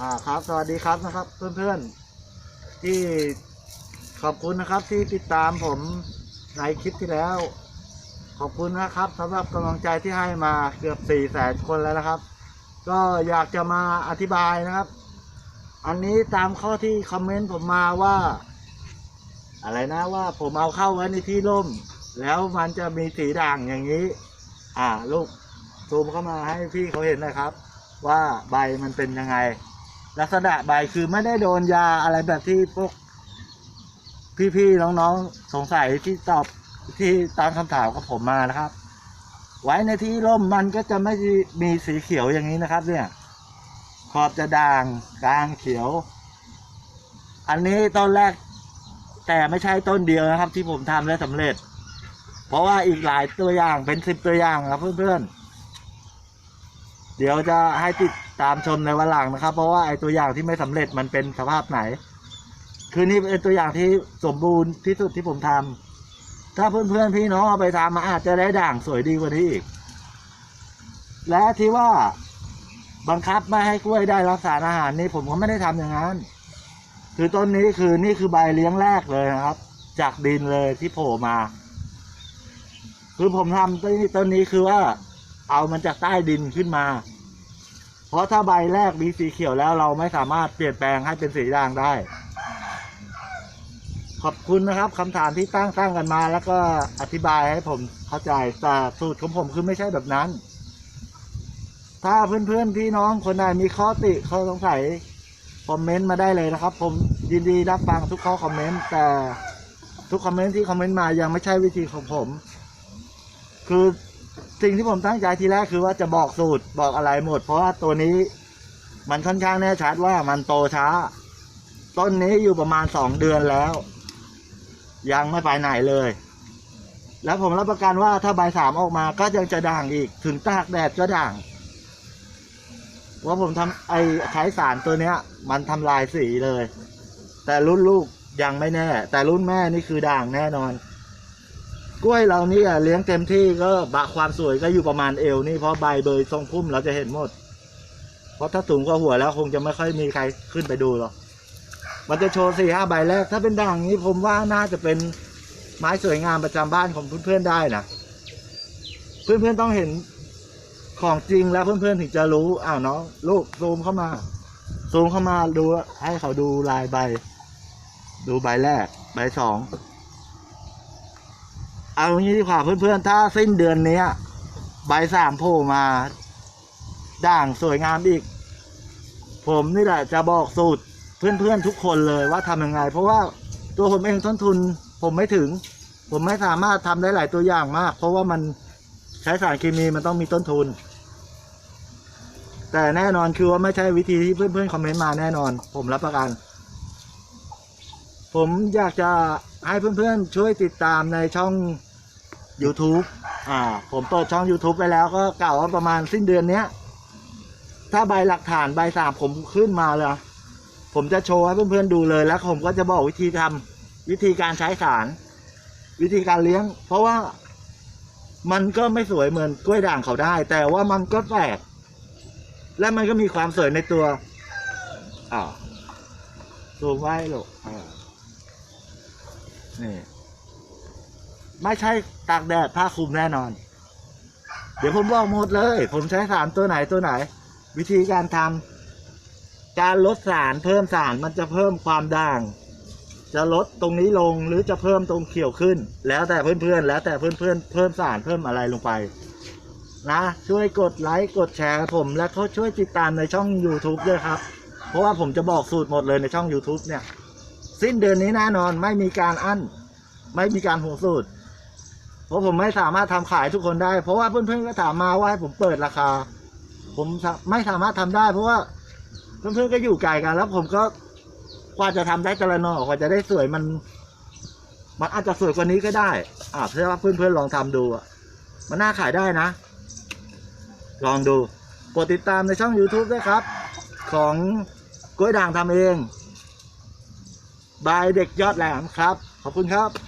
อ่าครับ สวัสดีครับนะครับ เพื่อนๆ ที่ขอบคุณนะครับที่ติดตามผมในคลิปที่แล้ว ขอบคุณนะครับสำหรับกำลังใจที่ให้มาเกือบ4ี่แสนคนแล้วนะครับ ก็อยากจะมาอธิบายนะครับ อันนี้ตามข้อที่คอมเมนต์ผมมาว่า อะไรนะว่าผมเอาเข้าไว้ในที่ร่ม แล้วมันจะมีสีด่างอย่างนี้ อ่าลูกซูมเข้ามาให้พี่เขาเห็นนะครับ ว่าใบมันเป็นยังไง ลักษณะใบคือไม่ได้โดนยาอะไรแบบที่พวกพี่ๆน้องๆสงสัยที่ตอบที่ตามคำถามกับผมมานะครับ ไว้ในที่ร่มมันก็จะไม่มีสีเขียวอย่างนี้นะครับ เนี่ย ขอบจะด่างกลางเขียว อันนี้ต้นแรก แต่ไม่ใช่ต้นเดียวนะครับ ที่ผมทำได้สำเร็จ เพราะว่าอีกหลายตัวอย่างเป็นสิบตัวอย่างครับเพื่อนๆ เดี๋ยวจะให้ติดตามชมในวันหลังนะครับ เพราะว่าไอตัวอย่างที่ไม่สำเร็จมันเป็นสภาพไหน คือนี่เป็นตัวอย่างที่สมบูรณ์ที่สุดที่ผมทำถ้าเพื่อนๆพี่น้องเอาไปทำมาอาจจะได้ด่างสวยดีกว่านี้อีก และที่ว่าบังคับไม่ให้กล้วยได้รับสารอาหารนี่ผมก็ไม่ได้ทำอย่างนั้น คือต้นนี้คือนี่คือใบเลี้ยงแรกเลยนะครับ จากดินเลยที่โผล่มา คือผมทำต้นนี้ต้นนี้คือว่า เอามันจากใต้ดินขึ้นมา เพราะถ้าใบแรกมีสีเขียวแล้วเราไม่สามารถเปลี่ยนแปลงให้เป็นสีด่างได้ ขอบคุณนะครับคำถามที่ตั้งตั้งกันมา แล้วก็อธิบายให้ผมเข้าใจแต่สูตรของผมคือไม่ใช่แบบนั้น ถ้าเพื่อนๆพี่น้องคนใดมีข้อติข้อสงสัยคอมเมนต์มาได้เลยนะครับ ผมยินดีรับฟังทุกข้อคอมเมนต์แต่ทุกคอมเมนต์ที่คอมเมนต์มายังไม่ใช่วิธีของผม คือ สิ่งที่ผมตั้งใจทีแรกคือว่าจะบอกสูตรบอกอะไรหมด เพราะว่าตัวนี้มันค่อนข้างแน่ชัดว่ามันโตช้า ต้นนี้อยู่ประมาณสองเดือนแล้ว ยังไม่ไปไหนเลย แล้วผมรับประกันว่าถ้าใบสามออกมาก็ยังจะด่างอีก ถึงตากแดดก็ด่างว่าผมทำไอ้ใช้สารตัวเนี้ย มันทำลายสีเลย แต่รุ่นลูกยังไม่แน่ แต่รุ่นแม่นี่คือด่างแน่นอน กล้วยเรานี่อะเลี้ยงเต็มที่ก็บะความสวยก็อยู่ประมาณเอวนี่เพราะใบเบยทรงพุ่มเราจะเห็นหมด เพราะถ้าสูงกว่าหัวแล้วคงจะไม่ค่อยมีใครขึ้นไปดูหรอกมันจะโชว์สี่ห้าใบแรก ถ้าเป็นด่างนี้ผมว่าน่าจะเป็นไม้สวยงามประจำบ้านของเพื่อนๆได้นะเพื่อนๆต้องเห็นของจริงแล้วเพื่อนๆถึงจะรู้อ้าวน้องลูกซูมเข้ามาซูมเข้ามาดูให้เขาดูลายใบ ดูใบแรก ใบสอง เอาอย่างนี้ดีกว่าเพื่อนๆ ถ้าสิ้นเดือนนี้ใบสามโผล่มา ด่างสวยงามอีก ผมนี่แหละจะบอกสูตรเพื่อนๆทุกคนเลยว่าทำยังไง เพราะว่าตัวผมเองต้นทุน ผมไม่ถึง ผมไม่สามารถทำได้หลายตัวอย่างมาก เพราะว่ามันใช้สารเคมีมันต้องมีต้นทุน แต่แน่นอนคือว่าไม่ใช่วิธีที่เพื่อนๆคอมเมนต์มาแน่นอน ผมรับประกัน ผมอยากจะให้เพื่อนๆช่วยติดตามในช่อง YouTube อ่า ผมเปิดช่อง YouTube ไปแล้วก็กล่าวว่าประมาณสิ้นเดือนเนี้ย ถ้าใบหลักฐานใบสามผมขึ้นมาเลย ผมจะโชว์ให้เพื่อนๆดูเลยแล้ว ผมก็จะบอกวิธีทำวิธีการใช้สาร วิธีการเลี้ยง เพราะว่ามันก็ไม่สวยเหมือนกล้วยด่างเขาได้ แต่ว่ามันก็แปลกและมันก็มีความสวยในตัวอ่าวซูมไว้ลูกอ่านี่ ไม่ใช่ตากแดดผ้าคลุมแน่นอน เดี๋ยวผมบอกหมดเลย ผมใช้สารตัวไหนตัวไหน วิธีการทำการลดสารเพิ่มสารมันจะเพิ่มความด่าง จะลดตรงนี้ลงหรือจะเพิ่มตรงเขียวขึ้น แล้วแต่เพื่อนๆแล้วแต่เพื่อนๆเพิ่มสารเพิ่มอะไรลงไป นะช่วยกดไลค์กดแชร์ผมและเขาช่วยติดตามในช่อง YouTube ด้วยครับ เพราะว่าผมจะบอกสูตรหมดเลยในช่อง YouTube เนี่ย สิ้นเดือนนี้แน่นอนไม่มีการอั้นไม่มีการหัวสูตร เพราะผมไม่สามารถทำขายทุกคนได้ เพราะว่าเพื่อนๆก็ถามมาว่าให้ผมเปิดราคา ผมไม่สามารถทำได้ เพราะว่าเพื่อนๆก็อยู่ไกลกัน แล้วผมก็กว่าจะทำได้แต่ละนอกว่าจะได้สวยมัน มันอาจจะสวยกว่านี้ก็ได้ อ่าเพื่อว่าเพื่อนๆลองทำดูอะมันน่าขายได้นะ ลองดูกดติดตามในช่อง YouTube ด้วยครับ ของกล้วยด่างทำเอง บายเด็กยอดแหลมครับ ขอบคุณครับ